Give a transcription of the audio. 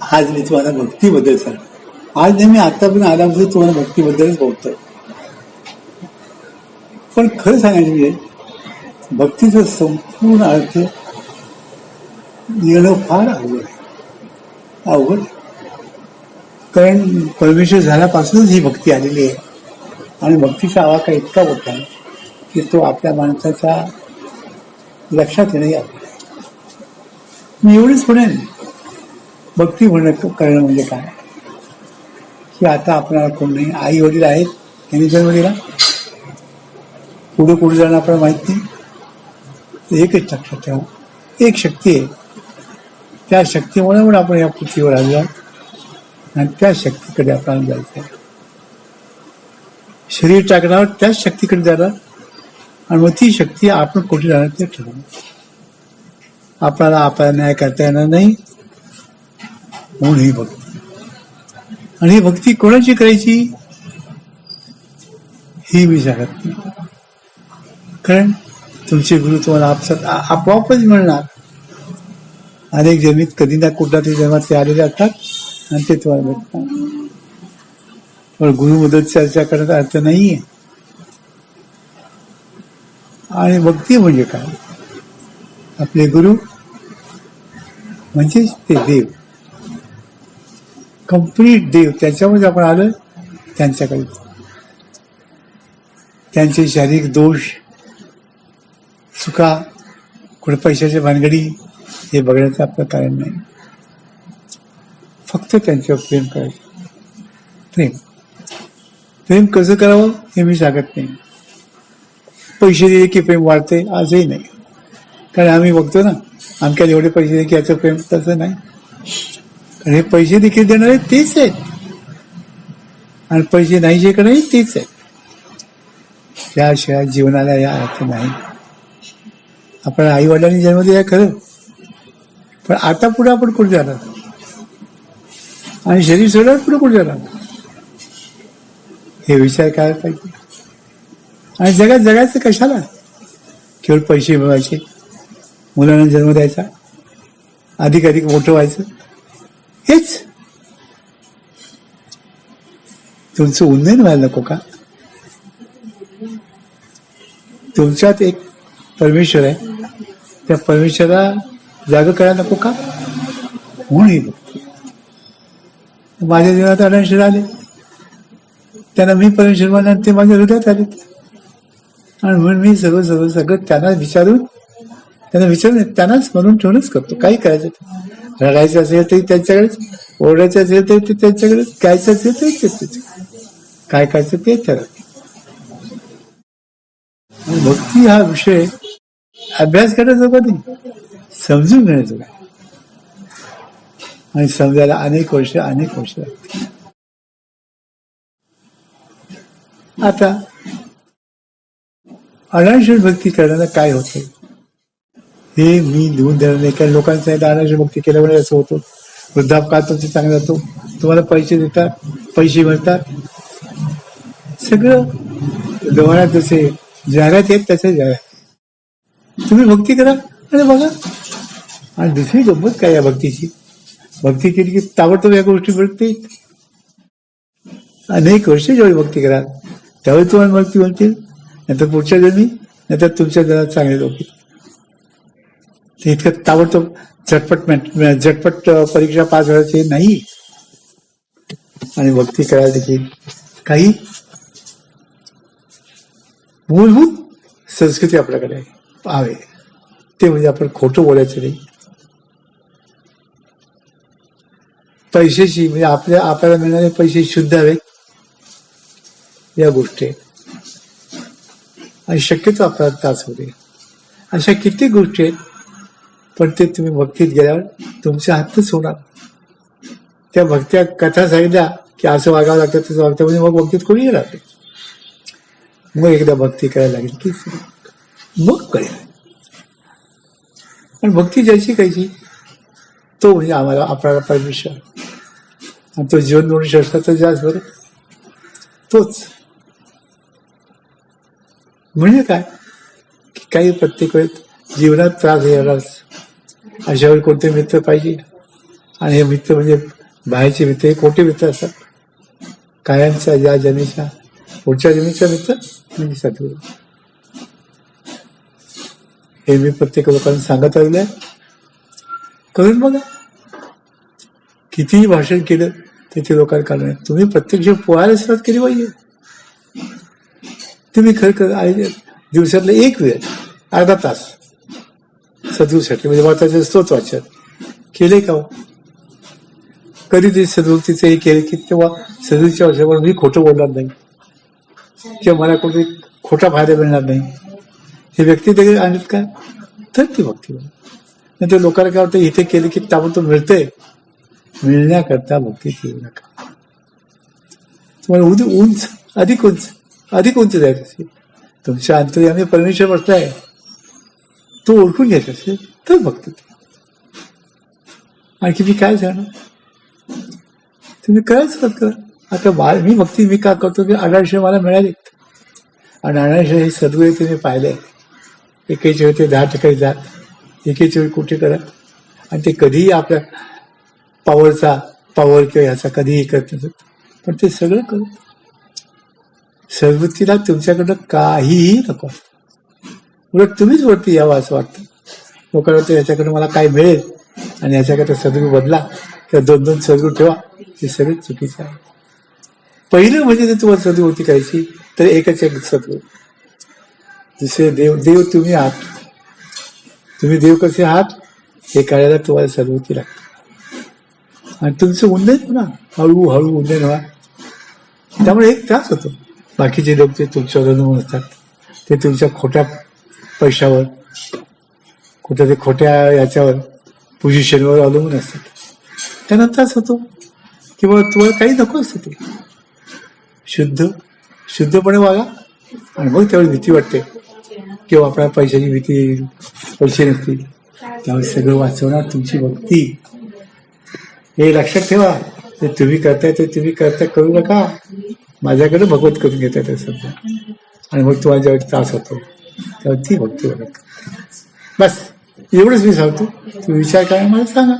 आज मी तुम्हाला भक्तीबद्दल सांगतो. आज नेहमी मी आतापर्यंत आल्यापासून तुम्हाला भक्तीबद्दलच बोलतोय. पण खरं सांगायचं म्हणजे भक्तीचा संपूर्ण अर्थ येणं फार अवघड आहे. अवघड कारण परमेश्वर झाल्यापासूनच ही भक्ती आलेली आहे. आणि भक्तीचा आवाका इतका होता की तो आपल्या माणसाच्या लक्षात येणंही अवघड आहे. मी एवढीच म्हणेन भक्ती म्हणणं करणं म्हणजे काय? की आता आपल्याला कोण नाही. आई वडील आहेत. त्यांनी जन्म दिला. पुढे पुढे जाणं आपल्याला माहीत नाही. एकच लक्षात ठेवा. एक शक्ती आहे. त्या शक्तीमुळे पण आपण या पृथ्वीवर आलो आणि त्या शक्तीकडे आपल्याला जायचं आहे. शरीर टाकणार त्याच शक्तीकडे जाणार आणि मग ती शक्ती आपण कुठे जाणार ते ठरवून. आपल्याला आपल्याला न्याय करता येणार नाही. म्हणून ही भक्ती आणि ही भक्ती कोणाची करायची? ही मी सांगत नाही. कारण तुमचे गुरु तुम्हाला आपसात आपोआपच मिळणार. अनेक जमीत कधी ना कुठला तरी जन्मात ते आलेले असतात आणि ते तुम्हाला भेटतात. पण गुरुबद्दल चर्चा करण्याचा अर्थ नाहीये. आणि भक्ती म्हणजे काय? आपले गुरु म्हणजेच ते देव. कंप्लीट देव. त्याच्यामध्ये आपण आलो त्यांच्याकडे. त्यांचे शारीरिक दोष चुका कुठे पैशाच्या भानगडी हे बघण्याचं आपलं कारण नाही. फक्त त्यांच्यावर प्रेम करायचं. प्रेम. प्रेम कसं करावं हे मी सांगत नाही. पैसे दिले की प्रेम वाढते आजही नाही. कारण आम्ही बघतो ना आमच्या एवढे पैसे दिले की याचं प्रेम तसं नाही. कारण हे पैसे देखील देणारे तेच आहेत. आणि पैसे नाही जे करणारे तेच आहेत. त्याशिवाय जीवनाला या अर्थ नाही. आपण आई वडिलांनी जन्म दिला खरं. पण आता पुढे आपण कुठे जाणार? आणि शरीर सोडल्यावर पुढे कुठे जाणार? हे विचार काय पाहिजे? आणि जगात जगायचं कशाला? केवळ पैसे मिळवायचे. मुलांना जन्म द्यायचा. अधिक अधिक मोठं व्हायचं. हेच तुमचं उन्नयन व्हायला नको का तुमच्यात एक परमेश्वर आहे त्या परमेश्वरा जाग करायला नको का म्हणून माझ्या जीवनात अडणशीर आले त्यांना मी परमेश्वर मानला ते माझ्या हृदयात आले आणि म्हणून मी सगळं सगळं सगळं त्यांना विचारून त्यांना विचारून त्यांनाच म्हणून ठेवूनच करतो काही करायचं ते. रडायचं असेल तरी त्यांच्याकडेच ओरडायचं असेल तरी ते त्यांच्याकडेच गायचं असेल तरी ते त्याच्याकडे. काय करायचं ते ठरव. भक्ती हा विषय अभ्यास करायचा नाही? समजून घेण्याचं काय आणि समजायला अनेक वर्ष अनेक वर्ष आता अनाश्वर भक्ती करण्याला काय होतं हे मी लिहून देणार नाही. कारण लोकांनी सांगितलं अनाश्वर भक्ती केल्यामुळे असं होतं. वृद्धापकाळ तुमचे चांगला जातो. तुम्हाला पैसे देतात पैसे मिळतात सगळं व्यवहारात जसे जाहिरात आहेत तसे जाहिरात. तुम्ही भक्ती करा. आणि बघा आणि दुसरी गंमत काय या भक्तीची? भक्ती केली की ताबडतोब या गोष्टी मिळते अनेक वर्ष जेवढी भक्ती करा त्यावेळी तुम्हाला भक्ती म्हणतील नंतर पुढच्या जन्मी नंतर तुमच्या जगात चांगले लोक येतील. इतकं ताबडतोब झटपट झटपट परीक्षा पास व्हायचे नाही. आणि भक्ती करायला देखील काही मूलभूत संस्कृती आपल्याकडे आहे. ते म्हणजे आपण खोटं बोलायचं नाही. पैशाची म्हणजे आपल्या आपल्याला मिळणारे पैसे शुद्ध हवेत. या गोष्टी. आणि शक्यतो आपल्याला त्रास होते अशा कित्येक गोष्टी आहेत पण ते तुम्ही भक्तीत गेल्यावर तुमच्या हातच होणार. त्या भक्त्या कथा सांगितल्या की असं वागावं लागतं तसं वागतं. म्हणजे मग भक्तीत कोणी राहते मग एकदा भक्ती करायला लागेल की मग कळेल. पण भक्ती ज्याची कायची तो म्हणजे आम्हाला आपल्याला परमेश्वर. आणि तो जीवन दोन तर जास्त बरं तोच. म्हणजे काय? की काही प्रत्येक वेळेत जीवनात त्रास येणारच. अशा वेळी कोणते मित्र पाहिजे? आणि हे मित्र म्हणजे बाहेरचे मित्र हे खोटे मित्र असतात? कायमचा या जमीच्या पुढच्या जमीचा मित्र म्हणजे सद्गुरू हे मी प्रत्येक लोकांना सांगत आलेलं आहे. करून बघा. कितीही भाषण केलं तिथे ते लोकांना कारण नाही. तुम्ही प्रत्यक्ष पोहायला सुरुवात केली पाहिजे. तुम्ही खरं खर आहे- दिवसातला एक वेळ अर्धा तास. सदगुरूसाठी म्हणजे वाचायचं स्तोत्र वाचन केले का कधी ते सदगुरूचं हे केले की तेव्हा सदगुरूच्या वर्षावर मी खोटं बोलणार नाही किंवा मला कोणी खोटा फायदा मिळणार नाही हे व्यक्ती देखील आणत का तर ती भक्ती नाही ते लोकांना काय वाटतं इथे केलं की ताबडतोब मिळतंय मिळण्याकरता भक्ती ठेवू नका तुम्हाला उद उंच अधिक उंच अधिक उंच जायचं तुमच्या अंतरी आम्ही परमेश्वर बसलाय तो ओळखून घ्यायचा असेल तर बघतो आणखी मी काय जाणार तुम्ही करायच सुरुवात करा आता बाळ मी भक्ती मी का करतो की अडाळशे मला मिळाले आणि अडाळशे हे सद्गुरे तुम्ही पाहिले एकेच वेळी ते दहा टक्के जात एकेच वेळी कुठे करत आणि ते कधीही आपल्या पॉवरचा पॉवर किंवा ह्याचा कधीही करत नसत पण ते सगळं करत सद्वृत्तीला तुमच्याकडं काहीही नको उलट तुम्हीच वरती यावं असं वाटतं. लोकांना वाटतं याच्याकडे मला काय मिळेल? आणि याच्याकडे सद्गुरू बदला. किंवा दोन दोन सद्गुरू ठेवा. हे सगळे चुकीचं आहे. पहिलं म्हणजे जर तुम्हाला सद्गुरुती करायची तर एकच एक सद्गुरू. दुसरे देव देव तुम्ही आहात. तुम्ही देव कसे आहात? हे कळायला तुम्हाला सद्गुरुती लागते आणि तुमचं उन्नयन होणार ना हळूहळू उन्नयन होणार. त्यामुळे एक त्रास होतो. बाकीचे लोक ते तुमच्यावर असतात ते तुमच्या खोट्या पैशावर. कुठं ते खोट्या याच्यावर पोझिशनवर अवलंबून असतात. त्यांना त्रास होतो किंवा तुम्हाला काही नको असतं ते. शुद्ध शुद्धपणे वागा आणि मग त्यावेळी भीती वाटते. किंवा आपल्या पैशाची भीती येईल पैसे नसतील त्यावेळी सगळं वाचवणार तुमची भक्ती. हे लक्षात ठेवा. ते तुम्ही करताय ते तुम्ही करता करू नका. माझ्याकडे भगवत करून घेताय ते सध्या. आणि मग तुम्हाला ज्यावेळी त्रास होतो. तेव्हा ती भक्ती बस एवढंच मी सांगतो. तुम्ही विचार काय मला सांगा.